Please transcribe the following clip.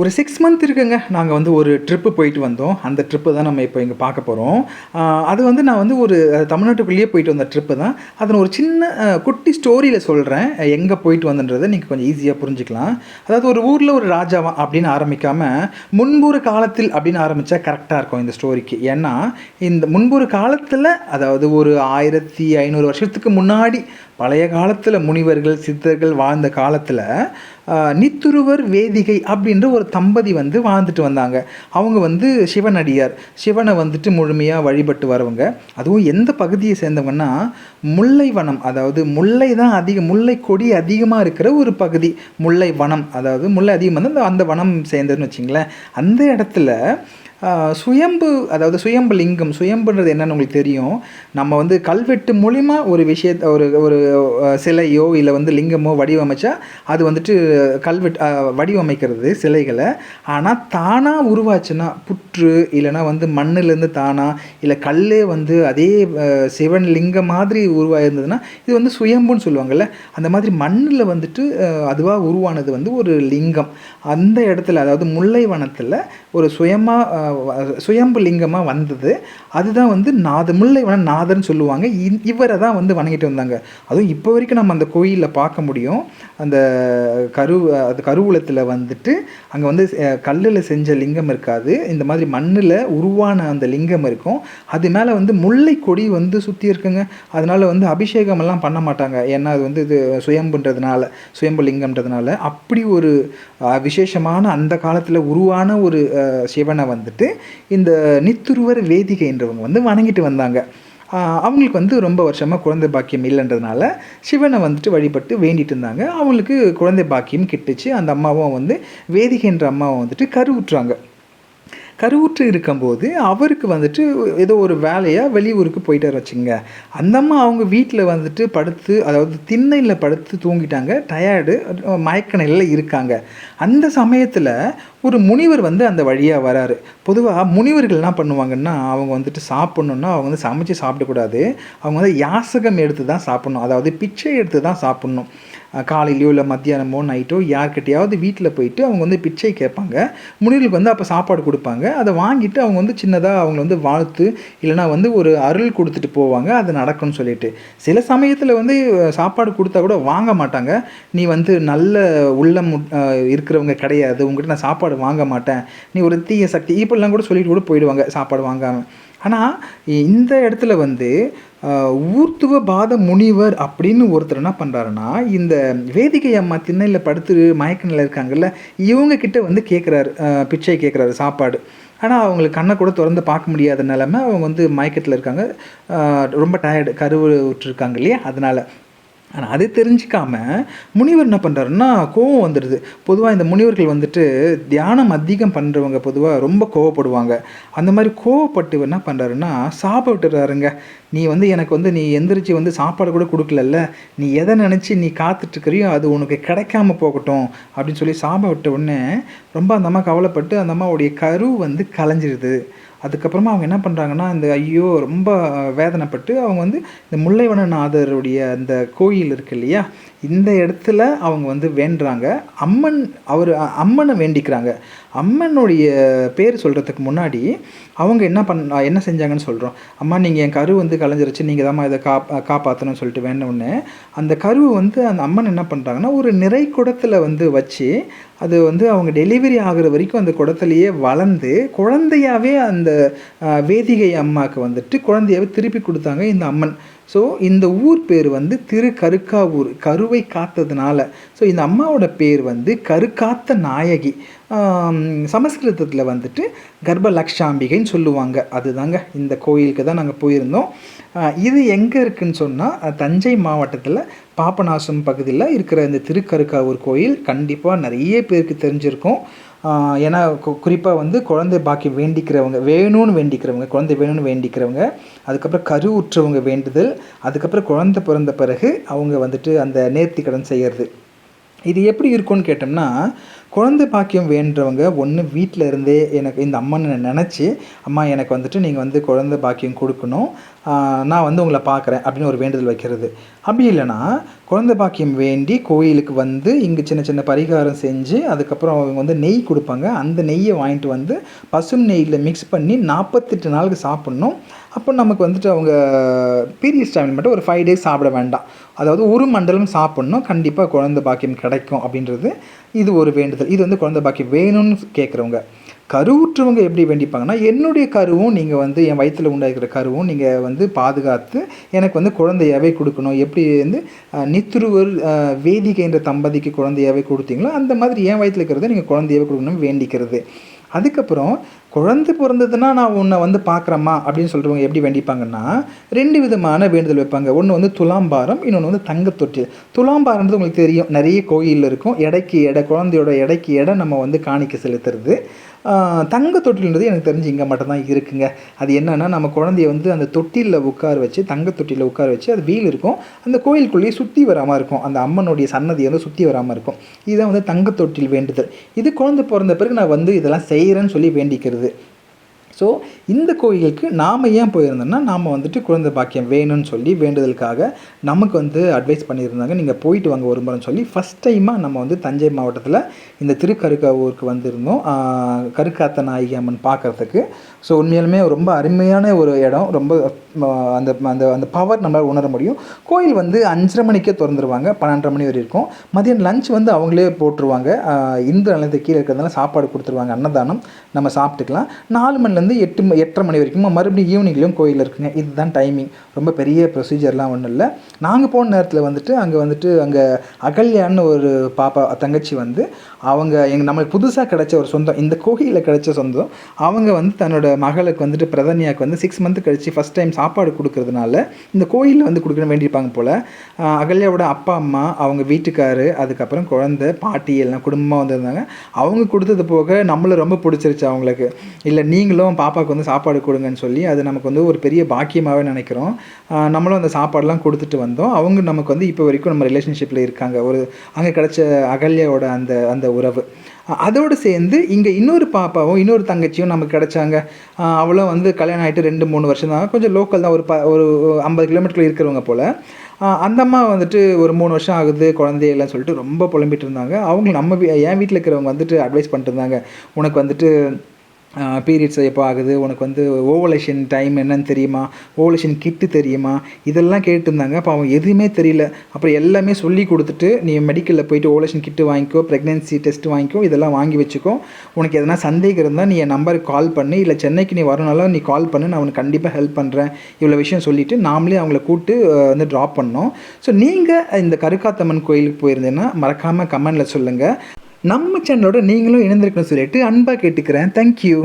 ஒரு six month இருக்குங்க. நாங்கள் வந்து ஒரு ட்ரிப்பு போயிட்டு வந்தோம். அந்த ட்ரிப்பு தான் நம்ம இப்போ இங்கே பார்க்க போகிறோம் அது வந்து நான் வந்து ஒரு தமிழ்நாட்டுக்குள்ளேயே போயிட்டு வந்த ட்ரிப்பு தான். அதை நான் ஒரு சின்ன குட்டி ஸ்டோரியில் சொல்கிறேன் எங்கே போயிட்டு வந்தன்றதை நீங்கள் கொஞ்சம் ஈஸியாக புரிஞ்சுக்கலாம். அதாவது ஒரு ஊரில் ஒரு ராஜாவா அப்படின்னு ஆரம்பிக்காமல் முன்பொரு காலத்தில் அப்படின்னு ஆரம்பித்தா கரெக்டாக இருக்கும் இந்த ஸ்டோரிக்கு ஏன்னா இந்த முன்பொரு காலத்தில் அதாவது ஒரு ஆயிரத்தி ஐநூறு வருஷத்துக்கு முன்னாடி பழைய காலத்தில் முனிவர்கள் சித்தர்கள் வாழ்ந்த காலத்தில் நித்துருவர் வேதிகை அப்படின்ற ஒரு தம்பதி வந்து வாழ்ந்துட்டு வந்தாங்க. அவங்க வந்து சிவனடியார். சிவனை வந்துட்டு முழுமையாக வழிபட்டு வரவங்க. அதுவும் எந்த பகுதியை சேர்ந்தவங்கன்னா முல்லை வனம் அதாவது முல்லை தான் அதிக முல்லை கொடி அதிகமாக இருக்கிற ஒரு பகுதி. முல்லை வனம் அதாவது முல்லை அதிகம் வந்து அந்த- வனம் சேர்ந்ததுன்னு வச்சிங்களேன். அந்த இடத்துல சுயம்பு அதாவது சுயம்பு லிங்கம் சுயம்புன்றது என்னன்னு உங்களுக்கு தெரியும். நம்ம வந்து கல்வெட்டு மூலிமா ஒரு விஷயத்தை ஒரு ஒரு சிலையோ இல்லை வந்து லிங்கமோ வடிவமைச்சா அது வந்துட்டு கல்வெட்டு வடிவமைக்கிறது சிலைகளை. ஆனால் தானாக உருவாச்சுன்னா புற்று இல்லைன்னா வந்து மண்ணிலேருந்து தானாக இல்லை கல்லே வந்து அதே சிவன் லிங்கம் மாதிரி உருவாயிருந்ததுன்னா இது வந்து சுயம்புன்னு சொல்லுவாங்கள்ல அந்த மாதிரி மண்ணில் வந்துட்டு அதுவாக உருவானது வந்து ஒரு லிங்கம். அந்த இடத்துல அதாவது முல்லை வனத்தில் ஒரு சுயமாக சுயம்பு லிங்கமாக வந்தது. அதுதான் வந்து நாத முல்லை வன நாதர்னு சொல்லுவாங்க. இவரை தான் வந்து வணங்கிட்டு வந்தாங்க. அதுவும் இப்போ வரைக்கும் நம்ம அந்த கோயிலில் பார்க்க முடியும். அந்த கரு அது கருவூலத்தில் வந்துட்டு அங்கே வந்து கல்லில் செஞ்ச லிங்கம் இருக்காது. இந்த மாதிரி மண்ணில் உருவான அந்த லிங்கம் இருக்கும். அது மேலே வந்து முல்லை கொடி வந்து சுற்றி இருக்குங்க. அதனால் வந்து அபிஷேகம் எல்லாம் பண்ண மாட்டாங்க. ஏன்னா அது வந்து இது சுயம்புன்றதுனால சுயம்பு லிங்கம்ன்றதுனால அப்படி ஒரு விசேஷமான அந்த காலத்தில் உருவான ஒரு சிவனை வந்துட்டு இந்த நித்துருவர் வேதிகை என்றவங்க வந்து வணங்கிட்டு வந்தாங்க. அவங்களுக்கு வந்து ரொம்ப வருஷமாக குழந்தை பாக்கியம் இல்லைன்றதுனால சிவனை வந்துட்டு வழிபட்டு வேண்டிட்டு இருந்தாங்க. அவங்களுக்கு குழந்தை பாக்கியம் கிட்டுச்சு. அந்த அம்மாவும் வந்து வேதிகைன்ற அம்மாவும் வந்துட்டு கருவுற்றாங்க. கருவுற்று இருக்கும்போது அவருக்கு வந்துட்டு ஏதோ ஒரு வேலையாக வெளியூருக்கு போயிட்டார் வச்சுங்க அந்த அம்மா அவங்க வீட்டில் வந்துட்டு படுத்து அதாவது திண்ணையில் படுத்து தூங்கிட்டாங்க. டயர்டு மயக்க நிலையில் இருக்காங்க. அந்த சமயத்தில் ஒரு முனிவர் வந்து அந்த வழியாக வராரு. பொதுவாக முனிவர்கள் என்ன பண்ணுவாங்கன்னா அவங்க வந்துட்டு சாப்பிட்ணுன்னா அவங்க வந்து சமைச்சு சாப்பிடக்கூடாது அவங்க வந்து யாசகம் எடுத்து தான் சாப்பிட்ணும். அதாவது பிச்சை எடுத்து தான் சாப்பிட்ணும் காலையிலையோ இல்லை மத்தியானமோ நைட்டோ யார்கிட்டையாவது வீட்டில் போயிட்டு அவங்க வந்து பிச்சை கேட்பாங்க. முனிவர்களுக்கு வந்து அப்போ சாப்பாடு கொடுப்பாங்க. அதை வாங்கிட்டு அவங்க வந்து சின்னதாக அவங்கள வந்து வாழ்த்து இல்லைன்னா வந்து ஒரு அருள் கொடுத்துட்டு போவாங்க. அது நடக்கும்னு சொல்லிட்டு. சில சமயத்தில் வந்து சாப்பாடு கொடுத்தா கூட வாங்க மாட்டாங்க. நீ வந்து நல்ல உள்ளம் இருக்க இருக்கிறவங்க கிடையாது. உங்ககிட்ட நான் சாப்பாடு வாங்க மாட்டேன். நீ ஒரு தீய சக்தி. இப்படிலாம் கூட சொல்லிட்டு கூட போயிடுவாங்க சாப்பாடு வாங்காமல் ஆனால் இந்த இடத்துல வந்து ஊர்த்துவ பாத முனிவர் அப்படின்னு ஒருத்தர் என்ன பண்ணுறாருன்னா இந்த வேதிகை அம்மா திண்ணையில் படுத்து மயக்க நிலை இருக்காங்கல்ல இவங்க கிட்ட வந்து கேட்குறாரு பிச்சை கேட்குறாரு சாப்பாடு. ஆனால் அவங்களுக்கு கண்ணை கூட திறந்து பார்க்க முடியாத நிலமை அவங்க வந்து மயக்கத்தில் இருக்காங்க. ரொம்ப டயர்டு கருவுற்றிருக்காங்க விட்டுருக்காங்க இல்லையா? அதனால். ஆனால் அது தெரிஞ்சுக்காம முனிவர் என்ன பண்ணுறாருன்னா கோவம் வந்துடுது. பொதுவாக இந்த முனிவர்கள் வந்துட்டு தியானம் அதிகம் பண்ணுறவங்க பொதுவாக ரொம்ப கோவப்படுவாங்க. அந்த மாதிரி கோவப்பட்டு என்ன பண்ணுறாருன்னா சாப்பிட்டுறாருங்க. நீ வந்து எனக்கு வந்து நீ எந்திரிச்சு வந்து சாப்பாடு கூட கொடுக்கலல்ல. நீ எதை நினச்சி நீ காத்துட்ருக்கிறியோ அது உனக்கு கிடைக்காம போகட்டும் அப்படின்னு சொல்லி சாப விட்ட உடனே ரொம்ப அந்த அம்மா கவலைப்பட்டு அந்த அம்மாவுடைய கரு வந்து கலைஞ்சிருது. அதுக்கப்புறமா அவங்க என்ன பண்ணுறாங்கன்னா இந்த ஐயோ ரொம்ப வேதனைப்பட்டு அவங்க வந்து இந்த முல்லைவனநாதருடைய அந்த கோயில் இருக்கு இல்லையா இந்த இடத்துல அவங்க வந்து வேண்டுறாங்க. அம்மன் அவர் அம்மனை வேண்டிக்கிறாங்க. அம்மனுடைய பேர் சொல்கிறதுக்கு முன்னாடி அவங்க என்ன பண்ண என்ன செஞ்சாங்கன்னு சொல்கிறோம் அம்மா நீங்கள் என் கரு வந்து கலைஞ்சிருச்சு நீங்கள் தான் இதை கா காப்பாற்றணும்னு சொல்லிட்டு வேண்ட அந்த கருவை வந்து அந்த அம்மன் என்ன பண்ணுறாங்கன்னா ஒரு நிறை குடத்தில் வந்து வச்சு அது வந்து அவங்க டெலிவரி ஆகிற வரைக்கும் அந்த குடத்துலையே வளர்ந்து குழந்தையாவே அந்த வேதிகை அம்மாவுக்கு வந்துட்டு குழந்தையாவே திருப்பி கொடுத்தாங்க இந்த அம்மன். ஸோ இந்த ஊர் பேர் வந்து திரு கருக்காவூர் கருவை காத்ததுனால. ஸோ இந்த அம்மாவோட பேர் வந்து கருக்காத்த நாயகி. சமஸ்கிருதத்தில் வந்துட்டு கர்ப்பலக்ஷாம்பிகைன்னு சொல்லுவாங்க. அதுதாங்க இந்த கோயிலுக்கு தான் நாங்கள் போயிருந்தோம். இது எங்கே இருக்குதுன்னு சொன்னால் தஞ்சை மாவட்டத்தில் பாபநாசம் பகுதியில் இருக்கிற இந்த திருக்கருக்காவூர் கோயில் கண்டிப்பாக நிறைய பேருக்கு தெரிஞ்சிருக்கும். ஏன்னா குறிப்பாக வந்து குழந்தை பாக்கியம் வேண்டிக்கிறவங்க வேணும்னு வேண்டிக்கிறவங்க குழந்தை வேணும்னு வேண்டிக்கிறவங்க அதுக்கப்புறம் கரு உற்றவங்க வேண்டுதல் அதுக்கப்புறம் குழந்தை பிறந்த பிறகு அவங்க வந்துட்டு அந்த நேர்த்தி கடன் செய்கிறது இது எப்படி இருக்கும்னு கேட்டோம்னா குழந்தை பாக்கியம் வேண்டவங்க ஒன்று வீட்டில் இருந்தே எனக்கு இந்த அம்மனை நினச்சி அம்மா எனக்கு வந்துட்டு நீங்கள் வந்து குழந்தை பாக்கியம் கொடுக்கணும். நான் வந்து உங்களை பார்க்குறேன் அப்படின்னு ஒரு வேண்டுதல் வைக்கிறது. அப்படி இல்லைன்னா குழந்தை பாக்கியம் வேண்டி கோயிலுக்கு வந்து இங்கே சின்ன சின்ன பரிகாரம் செஞ்சு அதுக்கப்புறம் அவங்க வந்து நெய் கொடுப்பாங்க. அந்த நெய்யை வாங்கிட்டு வந்து பசும் நெய்யில் மிக்ஸ் பண்ணி நாற்பத்தெட்டு நாளுக்கு சாப்பிட்ணும். அப்போ நமக்கு வந்துட்டு அவங்க பீரியட்ஸ் டைமில் மட்டும் ஒரு ஃபைவ் டேஸ் சாப்பிட வேண்டாம். அதாவது ஒரு மண்டலம் சாப்பிட்ணும். கண்டிப்பாக குழந்தை பாக்கியம் கிடைக்கும் அப்படின்றது இது ஒரு வேண்டுதல். இது வந்து குழந்தை பாக்கியம் வேணும்னு கேட்குறவங்க. கருவுற்றவங்க எப்படி வேண்டிப்பாங்கன்னா என்னுடைய கருவும் நீங்கள் வந்து என் வயிற்றில் உண்டாகிற கருவும் நீங்கள் வந்து பாதுகாத்து எனக்கு வந்து குழந்தையாவே கொடுக்கணும். எப்படி வந்து நித்துருவர் அஹ், வேதிகைன்ற தம்பதிக்கு குழந்தையாவே கொடுத்தீங்களோ அந்த மாதிரி என் வயிற்றில் இருக்கிறத நீங்கள் குழந்தையாவே கொடுக்கணும்னு வேண்டிக்கிறது. அதுக்கப்புறம் குழந்தை பிறந்ததுன்னா நான் உன்னை வந்து பார்க்குறேம்மா அப்படின்னு சொல்கிறவங்க எப்படி வேண்டிப்பாங்கன்னா ரெண்டு விதமான வேண்டுதல் வைப்பாங்க. ஒன்று வந்து துலாம்பாரம் இன்னொன்று வந்து தங்கத்தொட்டில். துலாம்பாரம்ன்றது உங்களுக்கு தெரியும். நிறைய கோயிலில் இருக்கும். எடைக்கு எடை குழந்தையோட எடைக்கு எடை நம்ம வந்து காணிக்க செலுத்துறது. தங்க தொட்டில்ன்றது எனக்கு தெரிஞ்சு இங்கே மட்டும்தான் இருக்குங்க. அது என்னென்னா நம்ம குழந்தைய வந்து அந்த தொட்டிலில் உட்கார வச்சு தங்க தொட்டிலில் உட்கார வச்சு அது வீல் இருக்கும். அந்த கோயிலுக்குள்ளேயே சுற்றி வராமல் இருக்கும். அந்த அம்மனுடைய சன்னதி வந்து சுற்றி வராமல் இருக்கும். இதுதான் வந்து தங்க தொட்டில் வேண்டுதல். இது குழந்தை பிறந்த பிறகு நான் வந்து இதெல்லாம் செய்கிறேன்னு சொல்லி வேண்டிக்கிறது. ஸோ இந்த கோயிலுக்கு நாம் ஏன் போயிருந்தோம்னா நாம் வந்துட்டு குழந்தை பாக்கியம் வேணும்னு சொல்லி வேண்டுதலுக்காக நமக்கு வந்து அட்வைஸ் பண்ணியிருந்தாங்க. நீங்கள் போயிட்டு வாங்க ஒரு முறைன்னு சொல்லி ஃபஸ்ட் டைமாக நம்ம வந்து தஞ்சை மாவட்டத்தில் இந்த திருக்கருக்காவூருக்கு வந்திருந்தோம். கருக்காத்த நாயகி அம்மன் பார்க்குறதுக்கு. ஸோ உண்மையாலுமே ரொம்ப அருமையான ஒரு இடம். ரொம்ப அந்த அந்த அந்த பவர் நம்மளால் உணர முடியும். கோயில் வந்து அஞ்சரை மணிக்கே திறந்துருவாங்க. பன்னெண்டரை மணி வரை இருக்கும். மதியம் லஞ்ச் வந்து அவங்களே போட்டுருவாங்க. இந்து நிலையத்து கீழே இருக்கிறதுனால சாப்பாடு கொடுத்துருவாங்க. அன்னதானம் நம்ம சாப்பிட்டுக்கலாம். நாலு மணிலேருந்து எட்டு எட்டரை மணி வரைக்கும் மறுபடியும் ஈவினிங்லேயும் கோயில் இருக்குங்க. இதுதான் டைமிங் ரொம்ப பெரிய ப்ரொசீஜர்லாம் ஒன்றும் இல்லை. நாங்கள் போன நேரத்தில் வந்துட்டு அங்கே வந்துட்டு அங்கே அகல்யான்னு ஒரு பாப்பா தங்கச்சி வந்து அவங்க எங்கள் நம்மளுக்கு புதுசாக கிடைச்ச ஒரு சொந்தம். இந்த கோயிலில் கிடைச்ச சொந்தம். அவங்க வந்து தன்னோட மகளுக்கு வந்துட்டு பிரதனியாக்கு வந்து சிக்ஸ் மந்த் கழிச்சு ஃபஸ்ட் டைம் சாப்பாடு கொடுக்கறதுனால இந்த கோயிலில் வந்து கொடுக்க வேண்டியிருப்பாங்க போல். அகல்யாவோட அப்பா அம்மா அவங்க வீட்டுக்காரு அதுக்கப்புறம் குழந்தை பாட்டி எல்லாம் குடும்பமாக வந்திருந்தாங்க. அவங்க கொடுத்தது போக நம்மளை ரொம்ப பிடிச்சிருச்சு அவங்களுக்கு. இல்லை நீங்களும் பாப்பாவுக்கு வந்து சாப்பாடு கொடுங்கன்னு சொல்லி அது நமக்கு வந்து ஒரு பெரிய பாக்கியமாகவே நினைக்கிறோம். நம்மளும் அந்த சாப்பாடெலாம் கொடுத்துட்டு வந்தோம். அவங்க நமக்கு வந்து இப்போ வரைக்கும் நம்ம ரிலேஷன்ஷிப்பில் இருக்காங்க. ஒரு அங்கே கிடச்ச அகல்யாவோட அந்த அந்த உறவு. அதோடு சேர்ந்து இங்கே இன்னொரு பாப்பாவும் இன்னொரு தங்கச்சியும் நமக்கு கிடைச்சாங்க. அவளும் வந்து கல்யாணம் ஆகிட்டு ரெண்டு மூணு வருஷம் தான் கொஞ்சம் லோக்கல் தான் ஒரு ப ஒரு ஐம்பது கிலோமீட்டரில் இருக்கிறவங்க போல். அந்த அம்மா வந்துட்டு ஒரு மூணு வருஷம் ஆகுது குழந்தையெல்லாம் சொல்லிட்டு ரொம்ப புலம்பிட்டு இருந்தாங்க. அவங்க நம்ம வீ- என் வீட்டில் இருக்கிறவங்க வந்துட்டு அட்வைஸ் பண்ணிட்டு இருந்தாங்க. உனக்கு வந்துட்டு பீரியட்ஸ் எப்போ ஆகுது? உனக்கு வந்து ஓவலேஷன் டைம் என்னன்னு தெரியுமா? ஓவலேஷன் கிட்டு தெரியுமா? இதெல்லாம் கேட்டிருந்தாங்க. அப்போ அவன் எதுவுமே தெரியல. அப்புறம் எல்லாமே சொல்லி கொடுத்துட்டு நீ மெடிக்கலில் போயிட்டு ஓவலேஷன் கிட்டு வாங்கிக்கோ ப்ரெக்னென்சி டெஸ்ட் வாங்கிக்கோ இதெல்லாம் வாங்கி வச்சுக்கோ. உனக்கு எதனா சந்தேகம் இருந்தால் நீ என் நம்பருக்கு கால் பண்ணு. இல்லை சென்னைக்கு நீ வரனாலும் நீ கால் பண்ணு. நான் உனக்கு கண்டிப்பாக ஹெல்ப் பண்ணுறேன் இவ்வளோ விஷயம் சொல்லிவிட்டு நாமளே அவங்கள கூப்பிட்டு வந்து ட்ராப் பண்ணோம். ஸோ நீங்கள் இந்த கருக்காத்தம்மன் கோயிலுக்கு போயிருந்தேன்னா மறக்காமல் கமெண்டில் சொல்லுங்கள் நம்ம சேனலோட நீங்களும் இணைந்திருக்கணும்னு சொல்லிட்டு அன்பாக கேட்டுக்கிறேன். தேங்க்யூ